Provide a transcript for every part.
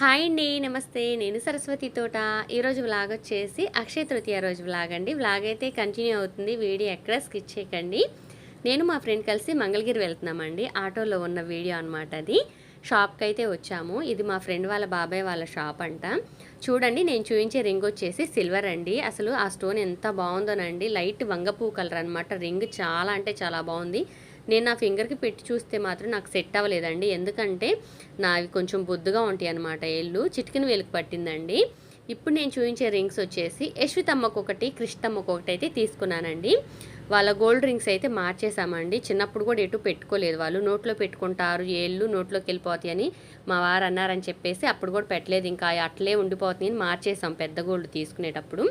Hi అండి నమస్తే. నేను సరస్వతి తోట. ఈరోజు వ్లాగ్ వచ్చేసి అక్షయ తృతీయ రోజు వ్లాగ్ అండి. వ్లాగ్ అయితే కంటిన్యూ అవుతుంది. వీడియో ఎక్కడ స్కిచ్ చేయకండి. నేను మా ఫ్రెండ్ కలిసి మంగళగిరి వెళ్తున్నామండి. ఆటోలో ఉన్న వీడియో అనమాట అది. షాప్కి అయితే వచ్చాము. ఇది మా ఫ్రెండ్ వాళ్ళ బాబాయ్ వాళ్ళ షాప్ అంట. చూడండి నేను చూపించే రింగ్ వచ్చేసి సిల్వర్ అండి. అసలు ఆ స్టోన్ ఎంత బాగుందోనండి. లైట్ వంగపూ కలర్ అనమాట రింగ్ చాలా అంటే చాలా బాగుంది. నేను నా ఫింగర్కి పెట్టి చూస్తే మాత్రం నాకు సెట్ అవ్వలేదండి. ఎందుకంటే నావి కొంచెం బొద్దుగా ఉంటాయి అనమాట ఎల్లు చిటికిన వేలుకు పట్టిందండి. ఇప్పుడు నేను చూపించే రింగ్స్ వచ్చేసి యశ్వితమ్మకు ఒకటి కృష్ణమ్మకు ఒకటి అయితే తీసుకున్నానండి. వాళ్ళ గోల్డ్ రింగ్స్ అయితే మార్చేసామండి చిన్నప్పుడు కూడా ఎటు పెట్టుకోలేదు వాళ్ళు. నోట్లో పెట్టుకుంటారు ఏళ్ళు నోట్లోకి వెళ్ళిపోతాయి అని మా వారు అన్నారని చెప్పేసి అప్పుడు కూడా పెట్టలేదు. ఇంకా అట్లే ఉండిపోతుంది అని మార్చేసాం పెద్ద గోల్డ్ తీసుకునేటప్పుడు.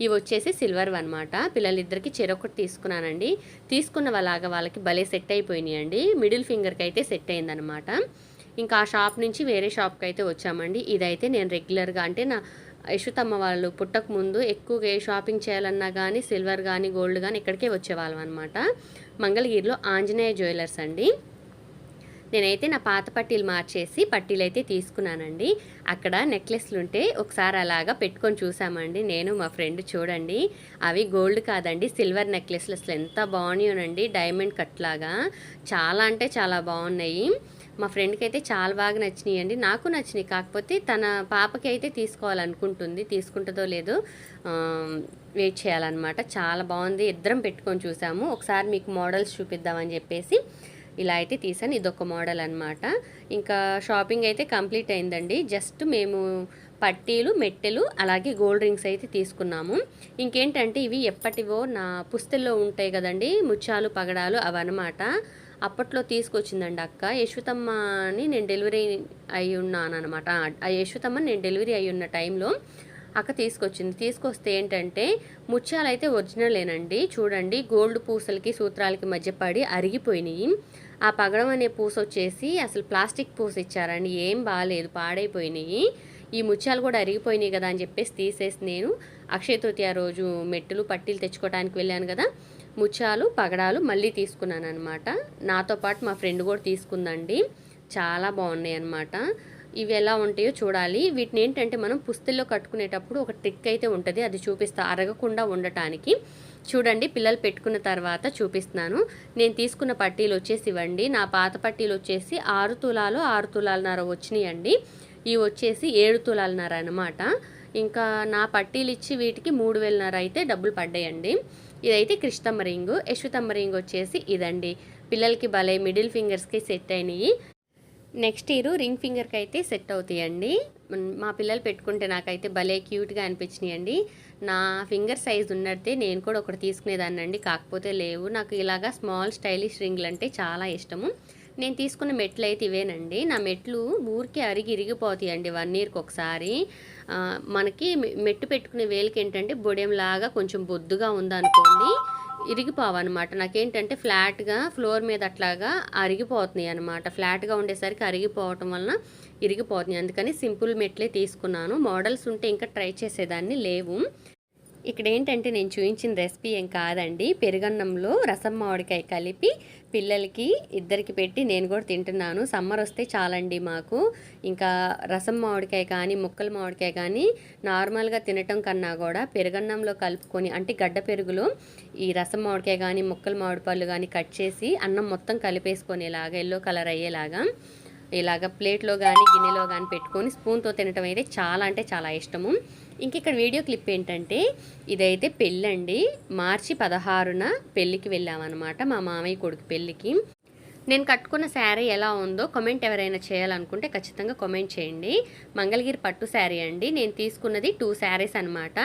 ఇవి వచ్చేసి సిల్వర్ అనమాట పిల్లలిద్దరికి చెరొకటి తీసుకున్నానండి. తీసుకున్న వాళ్ళగా వాళ్ళకి భలే సెట్ అయిపోయినాయి అండి మిడిల్ ఫింగర్కి అయితే సెట్ అయిందనమాట ఇంకా ఆ షాప్ నుంచి వేరే షాప్కి అయితే వచ్చామండి. ఇదైతే నేను రెగ్యులర్గా అంటే నా యశుతమ్మ వాళ్ళు పుట్టక ముందు ఎక్కువగా ఏ షాపింగ్ చేయాలన్నా కానీ సిల్వర్ కానీ గోల్డ్ కానీ ఇక్కడికే వచ్చేవాళ్ళం అనమాట మంగళగిరిలో ఆంజనేయ జ్యువెలర్స్ అండి. నేనైతే నా పాత పట్టీలు మార్చేసి పట్టీలు అయితే తీసుకున్నానండి. అక్కడ నెక్లెస్లు ఉంటే ఒకసారి అలాగా పెట్టుకొని చూసామండి. నేను మా ఫ్రెండ్ చూడండి. అవి గోల్డ్ కాదండి సిల్వర్ నెక్లెస్లు. అసలు ఎంత బాగున్నాయోనండి డైమండ్ కట్లాగా చాలా అంటే చాలా బాగున్నాయి. మా ఫ్రెండ్కి అయితే చాలా బాగా నచ్చినాయి అండి నాకు నచ్చినాయి. కాకపోతే తన పాపకి అయితే తీసుకోవాలనుకుంటుంది. తీసుకుంటుందో లేదో వెయిట్ చేయాలన్నమాట. చాలా బాగుంది. ఇద్దరం పెట్టుకొని చూసాము. ఒకసారి మీకు మోడల్స్ చూపిద్దామని చెప్పేసి ఇలా అయితే తీసాను. ఇదొక మోడల్ అనమాట ఇంకా షాపింగ్ అయితే కంప్లీట్ అయిందండి. జస్ట్ మేము పట్టీలు మెట్టెలు అలాగే గోల్డ్ రింగ్స్ అయితే తీసుకున్నాము. ఇంకేంటంటే ఇవి ఎప్పటివో నా పుస్తల్లో ఉంటాయి కదండి ముత్యాలు పగడాలు అవన్నమాట. అప్పట్లో తీసుకొచ్చిందండి అక్క. యశ్వతమ్మని నేను డెలివరీ అయి ఉన్నాను అనమాట ఆ యశ్వతమ్మని నేను డెలివరీ అయి ఉన్న టైంలో అక్క తీసుకొచ్చింది. తీసుకొస్తే ఏంటంటే ముత్యాలు అయితే ఒరిజినలేనండి చూడండి గోల్డ్ పూసలకి సూత్రాలకి మధ్య పడి అరిగిపోయినాయి. ఆ పగడం అనే పూస వచ్చేసి అసలు ప్లాస్టిక్ పూస ఇచ్చారండి. ఏం బాగాలేదు పాడైపోయినాయి. ఈ ముత్యాలు కూడా అరిగిపోయినాయి కదా అని చెప్పేసి తీసేసి నేను అక్షయ తృతీయ రోజు మెట్టులు పట్టీలు తెచ్చుకోవడానికి వెళ్ళాను కదా. ముత్యాలు పగడాలు మళ్ళీ తీసుకున్నాను అనమాట నాతో పాటు మా ఫ్రెండ్ కూడా తీసుకుందండి. చాలా బాగున్నాయి అనమాట ఇవి ఎలా ఉంటాయో చూడాలి. వీటిని ఏంటంటే మనం పుస్తల్లో కట్టుకునేటప్పుడు ఒక ట్రిక్ అయితే ఉంటుంది. అది చూపిస్తా అరగకుండా ఉండటానికి. చూడండి పిల్లలు పెట్టుకున్న తర్వాత చూపిస్తున్నాను. నేను తీసుకున్న పట్టీలు వచ్చేసి ఇవ్వండి. నా పాత పట్టీలు వచ్చేసి ఆరు తులాలు ఆరు తులాలన్నర వచ్చినాయండి. ఇవి వచ్చేసి ఏడు తులాలన్నర అనమాట ఇంకా నా పట్టీలు ఇచ్చి వీటికి మూడు వేలన్నర అయితే డబ్బులు పడ్డాయండి. ఇదైతే కృష్ణమ్మ రింగు యశ్వతమ్మ రింగ్ వచ్చేసి ఇదండి. పిల్లలకి భలే మిడిల్ ఫింగర్స్కి సెట్ అయినాయి. నెక్స్ట్ ఇయర్ రింగ్ ఫింగర్కి అయితే సెట్ అవుతాయండి. మా పిల్లలు పెట్టుకుంటే నాకైతే భలే క్యూట్గా అనిపించినాయండి. నా ఫింగర్ సైజ్ ఉన్నట్టే నేను కూడా ఒకటి తీసుకునేదాన్ని అండి కాకపోతే లేవు. నాకు ఇలాగా స్మాల్ స్టైలిష్ రింగ్లు అంటే చాలా ఇష్టము. నేను తీసుకున్న మెట్లు అయితే ఇవేనండి. నా మెట్లు ఊరికి అరిగి ఇరిగిపోతాయండి వన్ ఇయర్కి ఒకసారి. మనకి మెట్టు పెట్టుకునే వేలకి ఏంటంటే బొడెంలాగా కొంచెం బొద్దుగా ఉందనుకోండి ఇరిగిపోవన్నమాట. నాకేంటంటే ఫ్లాట్గా ఫ్లోర్ మీద అట్లాగా అరిగిపోతున్నాయి అనమాట ఫ్లాట్గా ఉండేసరికి అరిగిపోవటం వలన ఇరిగిపోతున్నాయి. అందుకని సింపుల్ మెట్లే తీసుకున్నాను. మోడల్స్ ఉంటే ఇంకా ట్రై చేసేదాన్ని లేవు. ఇక్కడ ఏంటంటే నేను చూపించిన రెసిపీ ఏం కాదండి. పెరుగన్నంలో రసం మామిడికాయ కలిపి పిల్లలకి ఇద్దరికి పెట్టి నేను కూడా తింటున్నాను. సమ్మర్ వస్తే చాలండి మాకు. ఇంకా రసం మామిడికాయ కానీ ముక్కల మామిడికాయ కానీ నార్మల్గా తినటం కన్నా కూడా పెరుగన్నంలో కలుపుకొని అంటే గడ్డ పెరుగులో ఈ రసం మామిడికాయ కానీ ముక్కల మామిడి పళ్ళు కానీ కట్ చేసి అన్నం మొత్తం కలిపేసుకునేలాగా ఎల్లో కలర్ అయ్యేలాగా ఇలాగ ప్లేట్లో కానీ గిన్నెలో కానీ పెట్టుకొని స్పూన్తో తినటం అయితే చాలా అంటే చాలా ఇష్టము. ఇంక ఇక్కడ వీడియో క్లిప్ ఏంటంటే ఇదైతే పెళ్ళండి. మార్చి పదహారున పెళ్ళికి వెళ్ళామన్నమాట మా మామయ్య కొడుకు పెళ్ళికి. నేను కట్టుకున్న శారీ ఎలా ఉందో కమెంట్ ఎవరైనా చేయాలనుకుంటే ఖచ్చితంగా కామెంట్ చేయండి. మంగళగిరి పట్టు శారీ అండి. నేను తీసుకున్నది టూ శారీస్ అనమాట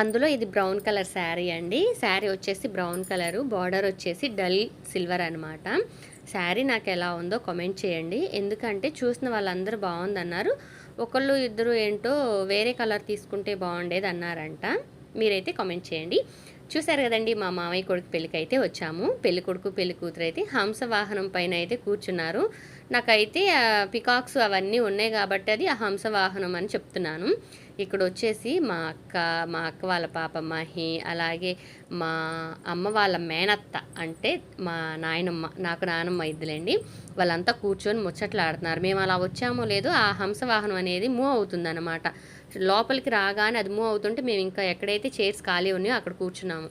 అందులో ఇది బ్రౌన్ కలర్ శారీ అండి. శారీ వచ్చేసి బ్రౌన్ కలరు బార్డర్ వచ్చేసి డల్ సిల్వర్ అనమాట శారీ నాకు ఎలా ఉందో కామెంట్ చేయండి. ఎందుకంటే చూసిన వాళ్ళందరూ బాగుందన్నారు. ఒకళ్ళు ఇద్దరు ఏంటో వేరే కలర్ తీసుకుంటే బాగుండేది అన్నారంట. మీరైతే కామెంట్ చేయండి. చూసారు కదండి మా మామయ్య కొడుకు పెళ్ళికి అయితే వచ్చాము. పెళ్ళి కొడుకు పెళ్ళి కూతురు అయితే హంస వాహనం పైన అయితే కూర్చున్నారు. నాకైతే పికాక్స్ అవన్నీ ఉన్నాయి కాబట్టి అది ఆ హంసవాహనం అని చెప్తున్నాను. ఇక్కడ వచ్చేసి మా అక్క మా అక్క వాళ్ళ పాప మహి అలాగే మా అమ్మ వాళ్ళ మేనత్త అంటే మా నాయనమ్మ నాకు నానమ్మ ఇద్దులేండి వాళ్ళంతా కూర్చొని ముచ్చట్లు ఆడుతున్నారు మేము అలా వచ్చామో లేదో ఆ హంసవాహనం అనేది మూవ్ అవుతుందన్నమాట. లోపలికి రాగానే అది మూవ్ అవుతుంటే మేము ఇంకా ఎక్కడైతే చైర్స్ ఖాళీ ఉన్నాయో అక్కడ కూర్చున్నాము.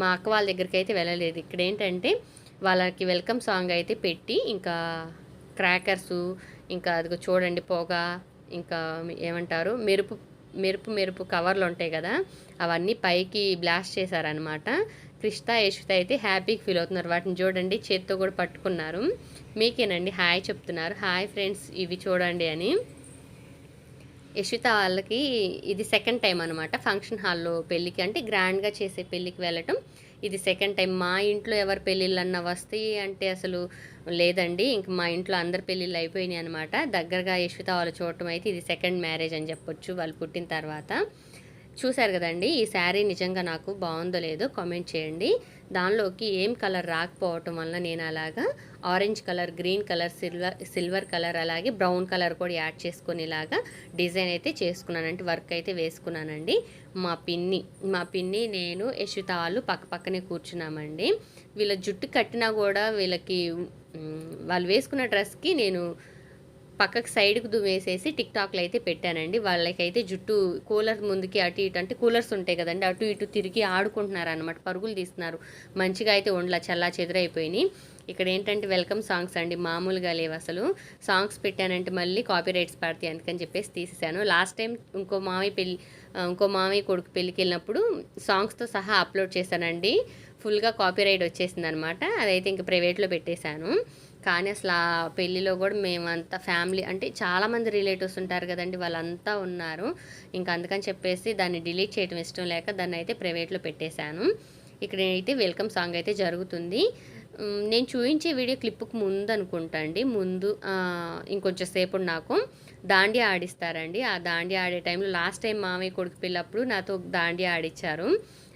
మా అక్క వాళ్ళ దగ్గరికి అయితే వెళ్ళలేదు. ఇక్కడ ఏంటంటే వాళ్ళకి వెల్కమ్ సాంగ్ అయితే పెట్టి ఇంకా క్రాకర్సు ఇంకా అదిగో చూడండి పొగ ఇంకా ఏమంటారు మెరుపు మెరుపు మెరుపు కవర్లు ఉంటాయి కదా అవన్నీ పైకి బ్లాస్ట్ చేశారనమాట కృష్ణ యశ్విత అయితే హ్యాపీగా ఫీల్ అవుతున్నారు. వాటిని చూడండి చేత్తో కూడా పట్టుకున్నారు. మీకేనండి హాయ్ చెప్తున్నారు. హాయ్ ఫ్రెండ్స్ ఇవి చూడండి అని. యశ్విత వాళ్ళకి ఇది సెకండ్ టైం అనమాట ఫంక్షన్ హాల్లో పెళ్ళికి. అంటే గ్రాండ్గా చేసే పెళ్ళికి వెళ్ళటం ఇది సెకండ్ టైం. మా ఇంట్లో ఎవరు పెళ్ళిళ్ళన్నా వస్తాయి అంటే అసలు లేదండి ఇంక మా ఇంట్లో అందరి పెళ్ళిళ్ళు అయిపోయినాయి అనమాట దగ్గరగా యశ్విత వాళ్ళు చూడటం అయితే ఇది సెకండ్ మ్యారేజ్ అని చెప్పొచ్చు వాళ్ళు పుట్టిన తర్వాత. చూశారు కదండి ఈ శారీ నిజంగా నాకు బాగుందో లేదో కామెంట్ చేయండి. దానిలోకి ఏం కలర్ రాకపోవటం వల్ల నేను అలాగా orange colour green colour silver silver colour అలాగే బ్రౌన్ కలర్ కూడా యాడ్ చేసుకునేలాగా డిజైన్ అయితే చేసుకున్నాను. అంటే వర్క్ అయితే వేసుకున్నానండి. మా పిన్ని మా పిన్ని నేను యశ్విత వాళ్ళు పక్క పక్కనే కూర్చున్నామండి. వీళ్ళ జుట్టు కట్టినా కూడా వీళ్ళకి వాళ్ళు వేసుకున్న డ్రెస్కి నేను పక్కకు సైడ్కి దువ్వేసేసి టిక్ టాక్లో అయితే పెట్టానండి. వాళ్ళకైతే జుట్టు కూలర్ ముందుకి అటు ఇటు అంటే కూలర్స్ ఉంటాయి కదండి. అటు ఇటు తిరిగి ఆడుకుంటున్నారు అనమాట పరుగులు తీస్తున్నారు. మంచిగా అయితే ఉండలా చల్లా చెదరైపోయినాయి. ఇక్కడ ఏంటంటే వెల్కమ్ సాంగ్స్ అండి. మామూలుగా లేవు అసలు. సాంగ్స్ పెట్టానంటే మళ్ళీ కాపీ రైట్స్ పడతాయి అందుకని చెప్పేసి తీసేసాను లాస్ట్ టైం ఇంకో మామయ్య పెళ్ళి ఇంకో మామయ్య కొడుకు పెళ్ళికి వెళ్ళినప్పుడు సాంగ్స్తో సహా అప్లోడ్ చేశానండి. ఫుల్గా కాపీ రైట్ వచ్చేసింది అనమాట అదైతే ఇంక ప్రైవేట్లో పెట్టేశాను. కానీ అసలు ఆ పెళ్ళిలో కూడా మేమంతా ఫ్యామిలీ అంటే చాలామంది రిలేటివ్స్ ఉంటారు కదండి వాళ్ళంతా ఉన్నారు. ఇంకా అందుకని చెప్పేసి దాన్ని డిలీట్ చేయడం ఇష్టం లేక దాన్ని అయితే ప్రైవేట్లో పెట్టేశాను. ఇక్కడ అయితే వెల్కమ్ సాంగ్ అయితే జరుగుతుంది. నేను చూపించే వీడియో క్లిప్కు ముందు అనుకుంటా అండి ముందు ఇంకొంచెం సేపు నాకు దాండి ఆడిస్తారండి. ఆ దాండి ఆడే టైంలో లాస్ట్ టైం మామయ్య కొడుకు పిల్లప్పుడు నాతో దాండి ఆడిచ్చారు.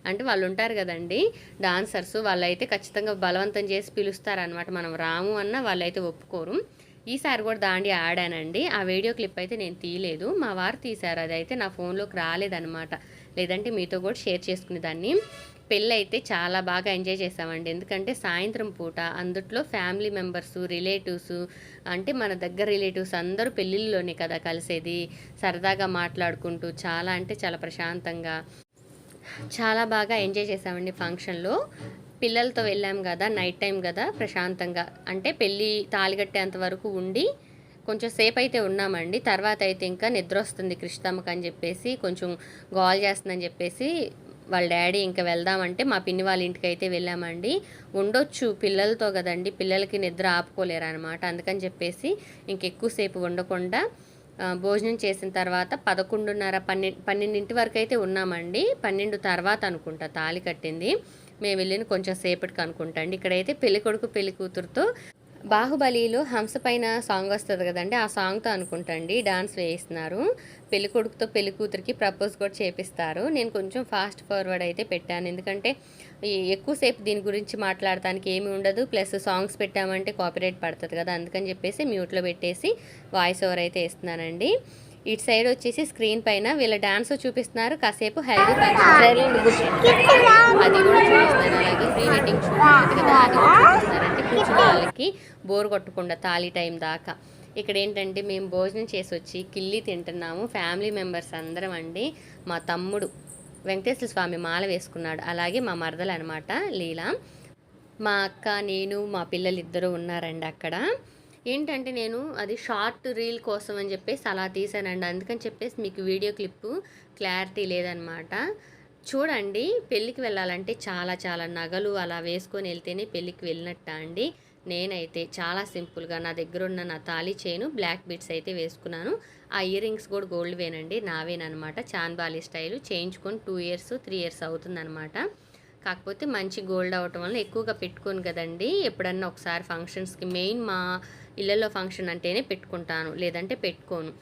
అంటే వాళ్ళు ఉంటారు కదండి డాన్సర్స్ వాళ్ళైతే ఖచ్చితంగా బలవంతం చేసి పిలుస్తారనమాట మనం రాము అన్న వాళ్ళైతే ఒప్పుకోరు. ఈసారి కూడా దాండి ఆడానండి. ఆ వీడియో క్లిప్ అయితే నేను తీయలేదు. మా వారు తీశారు. అది అయితే నా ఫోన్లోకి రాలేదనమాట లేదంటే మీతో కూడా షేర్ చేసుకునేదాన్ని. పెళ్ళి అయితే చాలా బాగా ఎంజాయ్ చేసామండి. ఎందుకంటే సాయంత్రం పూట అందుట్లో ఫ్యామిలీ మెంబర్స్ రిలేటివ్స్ అంటే మన దగ్గర రిలేటివ్స్ అందరూ పెళ్ళిళ్ళలోనే కదా కలిసేది. సరదాగా మాట్లాడుకుంటూ చాలా అంటే చాలా ప్రశాంతంగా చాలా బాగా ఎంజాయ్ చేసామండి ఫంక్షన్లో. పిల్లలతో వెళ్ళాం కదా నైట్ టైం కదా ప్రశాంతంగా. అంటే పెళ్ళి తాలిగట్టేంత వరకు ఉండి కొంచెం సేపు అయితే ఉన్నామండి. తర్వాత అయితే ఇంకా నిద్ర వస్తుంది కృష్ణమ్మకి అని చెప్పేసి కొంచెం గోల్ చేస్తుందని చెప్పేసి వాళ్ళ డాడీ ఇంకా వెళ్దామంటే మా పిన్ని వాళ్ళ ఇంటికి అయితే వెళ్ళామండి. ఉండొచ్చు పిల్లలతో కదండి పిల్లలకి నిద్ర ఆపుకోలేరు అనమాట అందుకని చెప్పేసి ఇంకెక్కువసేపు ఉండకుండా భోజనం చేసిన తర్వాత పదకొండున్నర పన్నెండు పన్నెండింటి వరకు అయితే ఉన్నామండి. పన్నెండు తర్వాత అనుకుంటా తాళి కట్టింది. మేము వెళ్ళిన కొంచెం సేపటికి అనుకుంటా అండి. ఇక్కడైతే పెళ్ళి కొడుకు పెళ్ళి కూతురుతో బాహుబలిలో హంస పైన సాంగ్ వస్తుంది కదండి ఆ సాంగ్తో అనుకుంటండి డాన్స్ వేయిస్తున్నారు. పెళ్ళి కొడుకుతో పెళ్ళి కూతురికి ప్రపోజ్ కూడా చేపిస్తారు. నేను కొంచెం ఫాస్ట్ ఫార్వర్డ్ అయితే పెట్టాను. ఎందుకంటే ఎక్కువసేపు దీని గురించి మాట్లాడటానికి ఏమి ఉండదు. ప్లస్ సాంగ్స్ పెట్టామంటే కాపీరైట్ పడుతుంది కదా అందుకని చెప్పేసి మ్యూట్లో పెట్టేసి వాయిస్ ఓవర్ అయితే ఇస్తున్నానండి ఇటు సైడ్ వచ్చేసి స్క్రీన్ పైన వీళ్ళ డాన్స్ చూపిస్తున్నారు. కాసేపు హెల్దీ అది కూడా చూపిస్తున్నారు అలాగే ప్రీ వెడ్డింగ్ షూట్ కదా అది చూపిస్తున్నారంటే కూర్చున్న వాళ్ళకి బోర్ కొట్టకుండా తాళీ టైం దాకా. ఇక్కడ ఏంటంటే మేము భోజనం చేసి వచ్చి కిల్లి తింటున్నాము. ఫ్యామిలీ మెంబర్స్ అందరం అండి. మా తమ్ముడు వెంకటేశ్వర స్వామి మాల వేసుకున్నాడు. అలాగే మా మరదలు అనమాట లీలా. మా అక్క నేను మా పిల్లలు ఇద్దరు ఉన్నారండి అక్కడ. ఏంటంటే నేను అది షార్ట్ రీల్ కోసం అని చెప్పేసి అలా తీసానండి. అందుకని చెప్పేసి మీకు వీడియో క్లిప్పు క్లారిటీ లేదనమాట చూడండి పెళ్ళికి వెళ్ళాలంటే చాలా చాలా నగలు అలా వేసుకొని వెళ్తేనే పెళ్ళికి వెళ్ళినట్ట అండి? నేనైతే చాలా సింపుల్గా నా దగ్గర ఉన్న నా తాళీ చైను బ్లాక్ బిట్స్ అయితే వేసుకున్నాను. ఆ ఇయర్ రింగ్స్ కూడా గోల్డ్ వేనండి నావేనమాట చాన్బాలి స్టైల్ చేయించుకొని టూ ఇయర్స్ త్రీ ఇయర్స్ అవుతుందన్నమాట. కాకపోతే మంచి గోల్డ్ అవటం వల్ల ఎక్కువగా పెట్టుకోను కదండి. ఎప్పుడన్నా ఒకసారి ఫంక్షన్స్కి మెయిన్ మా ఇళ్ళల్లో ఫంక్షన్ అంటేనే పెట్టుకుంటాను. లేదంటే పెట్టుకోను.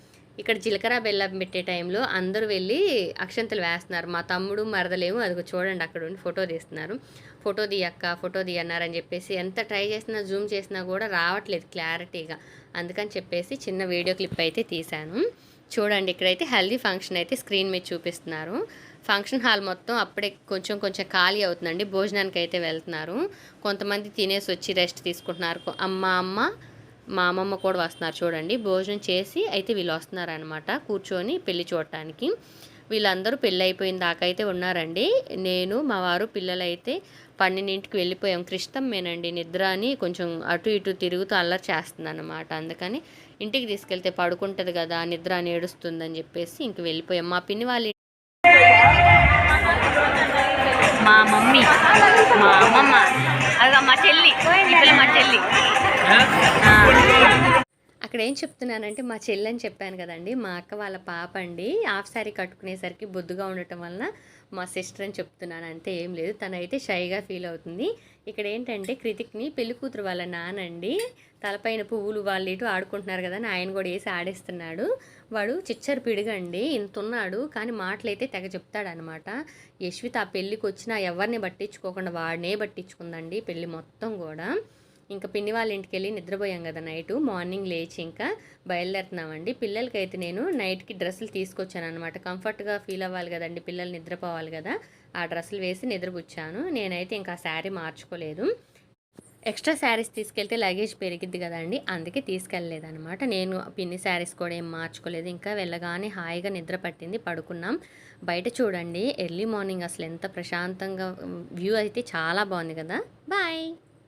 ఇక్కడ జీలకర్ర బెల్లం పెట్టే టైంలో అందరూ వెళ్ళి అక్షంతలు వేస్తున్నారు. మా తమ్ముడు మరదలేమో అది చూడండి అక్కడ ఉండి ఫోటో తీస్తున్నారు. ఫోటో తీయక్క ఫోటో తీయన్నారని చెప్పేసి ఎంత ట్రై చేసినా జూమ్ చేసినా కూడా రావట్లేదు క్లారిటీగా. అందుకని చెప్పేసి చిన్న వీడియో క్లిప్ అయితే తీశాను. చూడండి ఇక్కడైతే హెల్దీ ఫంక్షన్ అయితే స్క్రీన్ మీద చూపిస్తున్నారు. ఫంక్షన్ హాల్ మొత్తం అప్పుడే కొంచెం కొంచెం ఖాళీ అవుతుందండి. భోజనానికి అయితే వెళ్తున్నారు. కొంతమంది తినేసి వచ్చి రెస్ట్ తీసుకుంటున్నారు. అమ్మ అమ్మ మా అమ్మమ్మ కూడా వస్తున్నారు చూడండి. భోజనం చేసి అయితే వీళ్ళు వస్తున్నారనమాట కూర్చొని పెళ్ళి చూడటానికి. వీళ్ళందరూ పెళ్ళి అయిపోయిన దాకా అయితే ఉన్నారండి. నేను మా వారు పిల్లలైతే పన్నెండింటికి వెళ్ళిపోయాం. క్రిష్టమ్మేనండి నిద్ర అని కొంచెం అటు ఇటు తిరుగుతూ అల్లరి చేస్తుంది అనమాట అందుకని ఇంటికి తీసుకెళ్తే పడుకుంటుంది కదా నిద్ర అని ఏడుస్తుందని చెప్పేసి ఇంక వెళ్ళిపోయాం. మా పిన్ని వాళ్ళ మా మమ్మీ మా అమ్మమ్మ అదిగా మా చెల్లి మా చెల్లి. అక్కడ ఏం చెప్తున్నానంటే మా చెల్లి అని చెప్పాను కదండి మా అక్క వాళ్ళ పాప అండి హాఫ్ శారీ కట్టుకునేసరికి బొద్దుగా ఉండటం వలన మా సిస్టర్ అని చెప్తున్నాను అంతే ఏం లేదు. తనైతే షైగా ఫీల్ అవుతుంది. ఇక్కడ ఏంటంటే కృతిక్ని పెళ్ళి కూతురు వాళ్ళ నానండి తలపైన పువ్వులు వాళ్ళు ఇటు ఆడుకుంటున్నారు కదా అని ఆయన కూడా వేసి ఆడేస్తున్నాడు. వాడు చిచ్చరు పిడిగండి ఇంత ఉన్నాడు కానీ మాటలైతే తెగ చెప్తాడనమాట. యశ్విత ఆ పెళ్ళికి వచ్చినా ఎవరిని పట్టించుకోకుండా వాడినే పట్టించుకుందండి పెళ్ళి మొత్తం కూడా. ఇంకా పిన్ని వాళ్ళ ఇంటికి వెళ్ళి నిద్రపోయాం కదా నైట్. మార్నింగ్ లేచి ఇంకా బయలుదేరుతున్నామండి. పిల్లలకైతే నేను నైట్కి డ్రెస్సులు తీసుకొచ్చాను అనమాట కంఫర్ట్గా ఫీల్ అవ్వాలి కదండి పిల్లలు నిద్రపోవాలి కదా. ఆ డ్రెస్సులు వేసి నిద్రపుచ్చాను. నేనైతే ఇంకా శారీ మార్చుకోలేదు. ఎక్స్ట్రా శారీస్ తీసుకెళ్తే లగేజ్ పెరిగిద్ది కదండి అందుకే తీసుకెళ్ళలేదనమాట నేను పిన్ని శారీస్ కూడా ఏం మార్చుకోలేదు. ఇంకా వెళ్ళగానే హాయిగా నిద్ర పట్టింది. పడుకున్నాం. బయట చూడండి ఎర్లీ మార్నింగ్ అసలు ఎంత ప్రశాంతంగా వ్యూ అయితే చాలా బాగుంది కదా. బాయ్!